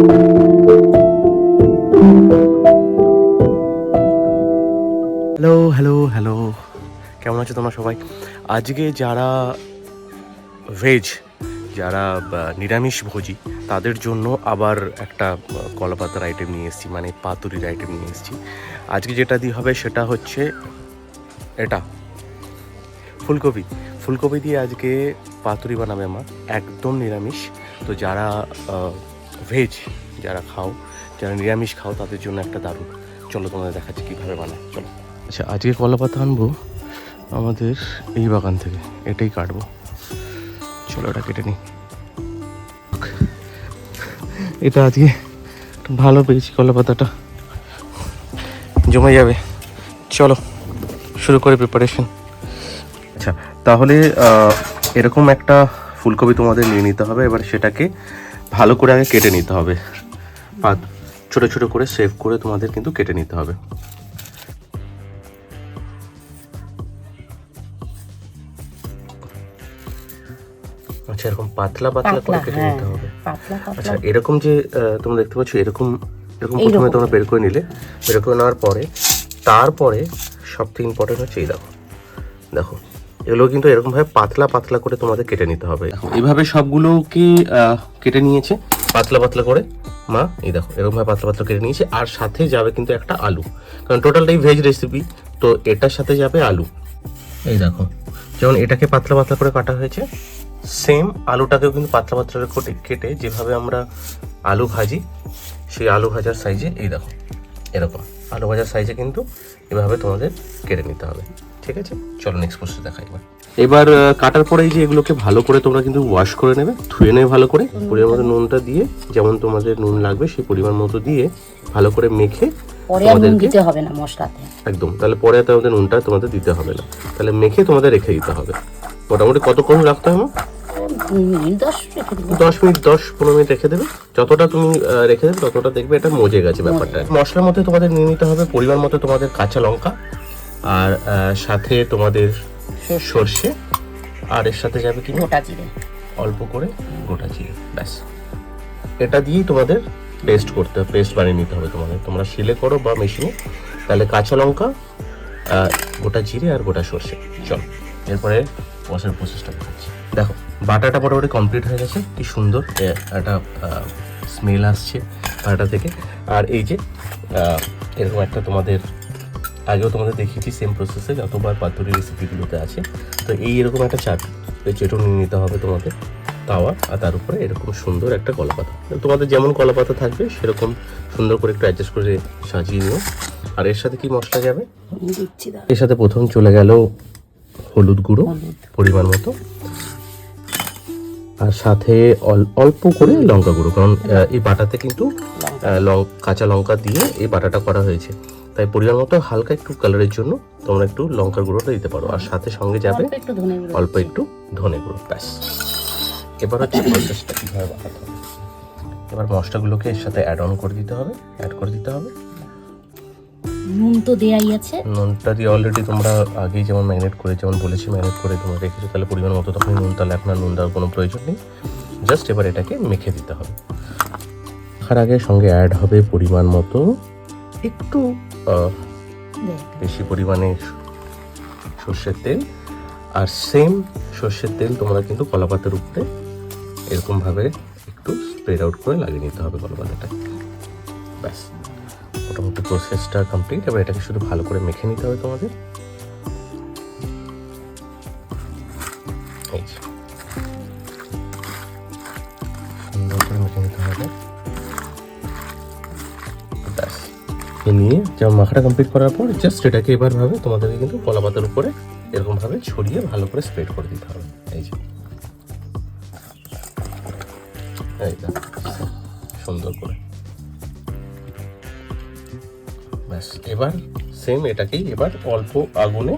Hello hello hello কেমন আছো তোমরা সবাই? আজকে যারা ভেজ যারা নিরামিষ ভোজি, তাদের জন্য আবার একটা কলাপাতার আইটেম নিয়ে এসেছি মানে পাতুরির আইটেম নিয়ে এসেছি। আজকে যেটা দিয়ে হবে সেটা হচ্ছে এটা, ফুলকপি। ফুলকপি দিয়ে আজকে পাতুরি বানাবে আমার একদম নিরামিষ। তো যারা ভেজ যারা খাও যারা নিরামিষ খাও তাদের জন্য একটা দারুণ। চলো তোমাদের দেখাচ্ছি কীভাবে বানায়। চলো। আচ্ছা আজকে কলা পাতা আনব আমাদের এই বাগান থেকে। এটাই কাটবো। চলো এটা কেটে নিই। এটা আজকে ভালো পেয়েছি কলা পাতাটা। জমে যাবে। চলো শুরু করে প্রিপারেশন আচ্ছা তাহলে এরকম একটা ফুলকপি তোমাদের নিয়ে নিতে হবে। এবার সেটাকে ভালো করে আগে কেটে নিতে হবে। ছোটো ছোটো করে সেভ করে তোমাদের কিন্তু কেটে নিতে হবে। আচ্ছা এরকম পাতলা পাতলা করে কেটে হ্যাঁ নিতে হবে আচ্ছা এরকম যে তোমরা দেখতে পাচ্ছ এরকম এরকম প্রথমে তোমরা বের করে নিলে বের করে নেওয়ার পরে তারপরে সব থেকে ইম্পর্টেন্ট হচ্ছে এই দেখো। দেখো এগুলো কিন্তু এরকম ভাবে পাতলা পাতলা করে তোমাদের কেটে নিতে হবে। এভাবে এইভাবে সবগুলোকে কেটে নিয়েছে। পাতলা পাতলা করে? মা এই দেখো এরকম ভাবে পাতলা পাতলা কেটে নিয়েছে আর সাথে যাবে কিন্তু একটা আলু। কারণ টোটালটাই ভেজ রেসিপি তো এটার সাথে যাবে আলু। এই দেখো যেমন এটাকে পাতলা পাতলা করে কাটা হয়েছে সেম আলুটাকেও কিন্তু পাতলা পাতলা করে কেটে যেভাবে আমরা আলু ভাজি সেই আলু ভাজার সাইজে এই দেখো এরকম। আলু ভাজার সাইজে কিন্তু এভাবে তোমাদের কেটে নিতে হবে। ঠিক আছে? চলো নেক্সট প্রসেস দেখাই এবার। এবার কাটার পরে এই যে এগুলোকে ভালো করে তোমরা কিন্তু ওয়াশ করে নেবে ধুয়ে নেবে ভালো করে। পরিমাণ মতো নুনটা দিয়ে যেমন তোমাদের নুন লাগবে সেই পরিমাণ মতো দিয়ে ভালো করে মেখে পরে আর নুন দিতে হবে না মশলাতে। একদম তাহলে পরে আর তোমাদের নুনটা তোমাদের দিতে হবে না। তাহলে মেখে তোমাদের রেখে দিতে হবে। মোটামুটি কতক্ষণ রাখতে হবে? দশ মিনিট দশ পনেরো মিনিট রেখে দেবে। যতটা তুমি আহ, রেখে দেবে ততটা দেখবে এটা মজে গেছে ব্যাপারটা। মশলার মধ্যে তোমাদের নিয়ে নিতে হবে পরিমাণ মতো তোমাদের কাঁচা লঙ্কা আর সাথে তোমাদের সর্ষে। আর এর সাথে যাবে কি? গোটা জিরে। অল্প করে গোটা জিরে ব্যাস। এটা দিয়েই তোমাদের পেস্ট করতে হবে পেস্ট বানিয়ে নিতে হবে তোমাদের। তোমরা শিলে করো বা মেশিনে তাহলে কাঁচা লঙ্কা গোটা জিরে আর গোটা সর্ষে। চল এরপরে ওয়াশের প্রসেসটা দেখাচ্ছি। দেখো বাটাটা মোটামুটি কমপ্লিট হয়ে গেছে। কি সুন্দর একটা স্মেল আসছে বাটা থেকে। আর এই যে এরকম একটা তোমাদের আগেও তোমাদের দেখিয়েছি সেম প্রসেসে যতবার পাতুরি রেসিপিগুলোতে আছে। তো এই এরকম একটা চাট এই চেটুনি নিতে হবে তোমাদের তাওয়া আর তার উপরে এরকম সুন্দর একটা কলাপাতা। তোমাদের যেমন কলাপাতা থাকবে সেরকম সুন্দর করে একটু অ্যাডজাস্ট করে সাজিয়ে নিও। আর এর সাথে কি মশলা যাবে? এর সাথে প্রথম চলে গেল হলুদ গুঁড়ো পরিমাণ মতো। আর সাথে অল- অল্প করে লঙ্কা গুঁড়ো কারণ এই বাটাতে কিন্তু কাঁচা লঙ্কা দিয়ে এই বাটাটা করা হয়েছে। তাই পরিমাণ মতো হালকা একটু কালারের জন্য। তোমরা একটু লঙ্কার গুঁড়োটা দিতে পারো। আর সাথে সঙ্গে যাবে অল্প একটু ধনে গুঁড়ো। ব্যাস। এবার হচ্ছে প্রসেসটা কীভাবে বানাতে হবে। এবার মশলাগুলোকে এর সাথে অ্যাড অন করে দিতে হবে। অ্যাড করে দিতে হবে। নুন তো দেয়াই আছে। নুনটা দিয়ে অলরেডি তোমরা আগেই যেমন ম্যারিনেট করে যেমন বলেছি ম্যারিনেট করে তোমরা রেখেছো তাহলে পরিমাণ মতো তখন নুন তাহলে এখন নুন দেওয়ার কোনো প্রয়োজন নেই। জাস্ট এবার এটাকে মেখে দিতে হবে। আর আগে সঙ্গে অ্যাড হবে পরিমাণ মতো একটু বেশি। পরিমাণে সর্ষের তেল। আর সেম সর্ষের তেল তোমরা কিন্তু কলাপাতার উপরে এরকমভাবে একটু স্প্রেড আউট করে লাগিয়ে নিতে হবে কলাপাতাটা। ব্যাস মোটামুটি প্রসেসটা কমপ্লিট এবার এটাকে শুধু ভালো করে মেখে নিতে হবে তোমাদের। এই সুন্দর করে মেখে নিতে হবে। এ নিয়ে যেমন মাখাটা কমপ্লিট করার পর জাস্ট এটাকে এবার ভাবে তোমাদেরকে কিন্তু কলা পাতার উপরে এরকমভাবে ছড়িয়ে ভালো করে স্প্রেড করে দিতে হবে। এই যে। সুন্দর করে। ব্যাস, এবার সেম এটাকেই এবার অল্প আগুনে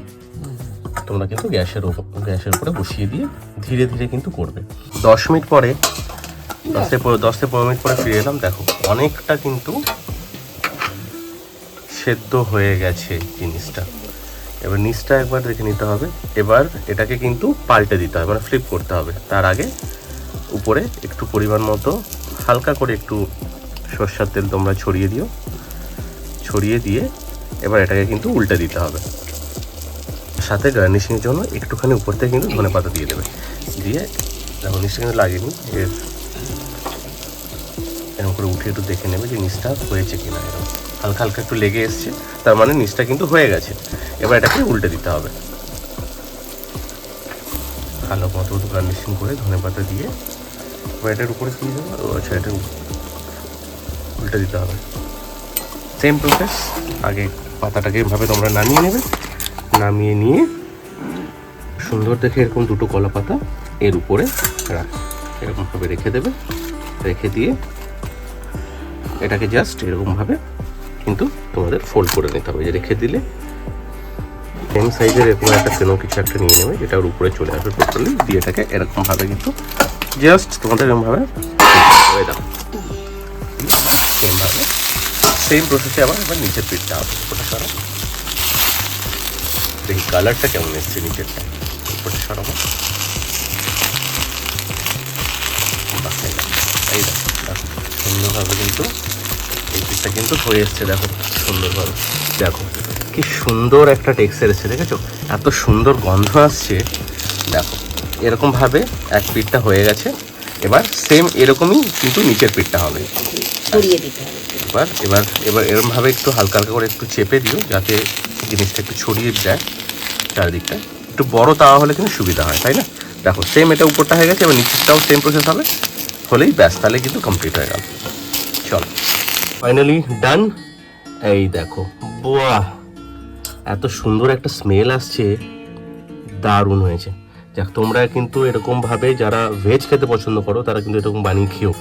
তোমরা কিন্তু গ্যাসের উপর গ্যাসের উপরে বসিয়ে দিয়ে ধীরে ধীরে কিন্তু করবে। দশ মিনিট পরে, দশ থেকে দশ থেকে পনেরো মিনিট পরে ফিরে এলাম, দেখো, অনেকটা কিন্তু সেদ্ধ হয়ে গেছে জিনিসটা। এবার নিচটা একবার দেখে নিতে হবে। এবার এটাকে কিন্তু পাল্টে দিতে হবে মানে ফ্লিপ করতে হবে। তার আগে উপরে একটু পরিমাণ মতো, হালকা করে একটু সর্ষার তেল তোমরা ছড়িয়ে দিও। ছড়িয়ে দিয়ে এবার এটাকে কিন্তু উল্টে দিতে হবে। সাথে গার্নিশিংয়ের জন্য একটুখানি উপর থেকে কিন্তু ধনে পাতা দিয়ে দেবে। দিয়ে দেখো নিচটা কিন্তু লাগেনি এর এরকম করে উঠে একটু দেখে নেবে যে নিচটা হয়েছে কিনা এরকম। হালকা হালকা একটু লেগে এসছে, তার মানে নিচটা কিন্তু হয়ে গেছে। এবার এটাকে উল্টে দিতে হবে। ভালো মতো গার্নিশিং করে ধনে পাতা দিয়ে এবার এটার উপরে কি দেবো? আচ্ছা এটা উল্টে দিতে হবে। সেম প্রসেস আগে পাতাটাকে এভাবে তোমরা নামিয়ে নেবে। নামিয়ে নিয়ে সুন্দর দেখে এরকম দুটো কলা পাতা এর উপরে রাখ, এরকমভাবে রেখে দেবে। রেখে দিয়ে এটাকে জাস্ট এরকমভাবে কিন্তু তোমাদের ফোল্ড করে নিতে হবে। যে রেখে দিলে সেম সাইজের এরকম একটা কোনো কিছু একটা নিয়ে নেবে যেটা ওর উপরে চলে আসবে টোটালি দিয়ে এটাকে এরকমভাবে কিন্তু জাস্ট তোমাদের এরকমভাবে দাও সেমভাবে সেম প্রসেসে আবার এবার নিচের পিঠটা হবে ওটা সরা দেখি কালারটা কেমন এসছে নিচেরটা সরাবো বাহ, এই দেখো, সুন্দরভাবে কিন্তু কিন্তু হয়ে এসছে দেখো সুন্দরভাবে। দেখো কি সুন্দর একটা টেক্সচার এসছে দেখেছ? এত সুন্দর গন্ধ আসছে। দেখো এরকমভাবে এক পিঠটা হয়ে গেছে। এবার সেম এরকমই কিন্তু নিচের পিঠটা হবে। এবার এবার এবার এরমভাবে একটু হালকা হালকা করে একটু চেপে দিও যাতে জিনিসটা একটু ছড়িয়ে দেয় চারিদিকটা। একটু বড় তাওয়া হলে কিন্তু সুবিধা হয় তাই না? দেখো সেম এটা উপরটা হয়ে গেছে এবার নিচেরটাও সেম প্রসেস হবে। হলেই ব্যাস তাহলে কিন্তু কমপ্লিট হয়ে গেল। চলো। ফাইনালি ডান এই দেখো, বাহ! এত সুন্দর একটা স্মেল আসছে, দারুণ হয়েছে। যাক, তোমরা কিন্তু এরকমভাবে যারা ভেজ খেতে পছন্দ করো, তারা কিন্তু এরকম বানিয়ে খেও